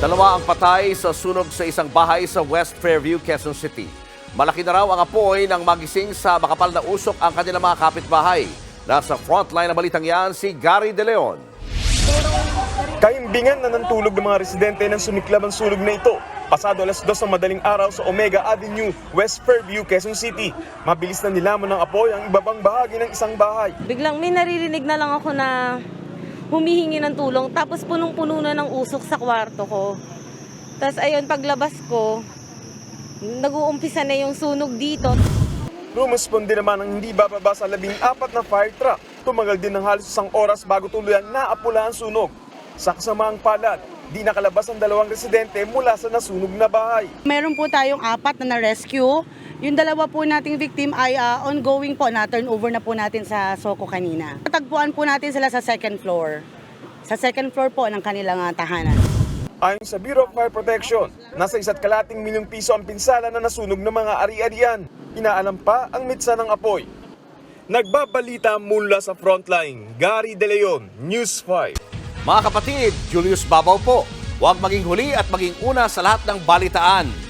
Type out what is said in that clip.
Dalawa ang patay sa sunog sa isang bahay sa West Fairview, Quezon City. Malaki na raw ang apoy nang magising sa makapal na usok ang kanilang mga kapitbahay. Nasa frontline na balitang yan si Gary De Leon. Kaimbingan na ng tulog ng mga residente ng sumiklab ang sunog na ito. Pasado alas dos ng madaling araw sa Omega Avenue, West Fairview, Quezon City. Mabilis na nilamon ng apoy ang ibabang bahagi ng isang bahay. Biglang may naririnig na lang ako na humihingi ng tulong. Tapos punong-puno na ng usok sa kwarto ko. Tapos ayun, paglabas ko, nag-uumpisa na yung sunog dito. Rumuspondi naman ang hindi bababa sa labing apat na fire truck. Tumagal din ng halos isang oras bago tuluyan naapula ang sunog. Sa kasamaang palad, di nakalabas ang dalawang residente mula sa nasunog na bahay. Meron po tayong apat na na-rescue. Yung dalawa po nating victim ay ah, ongoing po na turnover na po natin sa Soko kanina. Tagpuan po natin sila sa second floor. Sa second floor po ng kanilang ah, tahanan. Ayon sa Bureau of Fire Protection, nasa isa't kalating milyong piso ang pinsala na nasunog ng mga ari-arian. Inaalam pa ang mitsa ng apoy. Nagbabalita mula sa frontline, Gary De Leon, News 5. Mga kapatid, Julius Babaw po. Huwag maging huli at maging una sa lahat ng balitaan.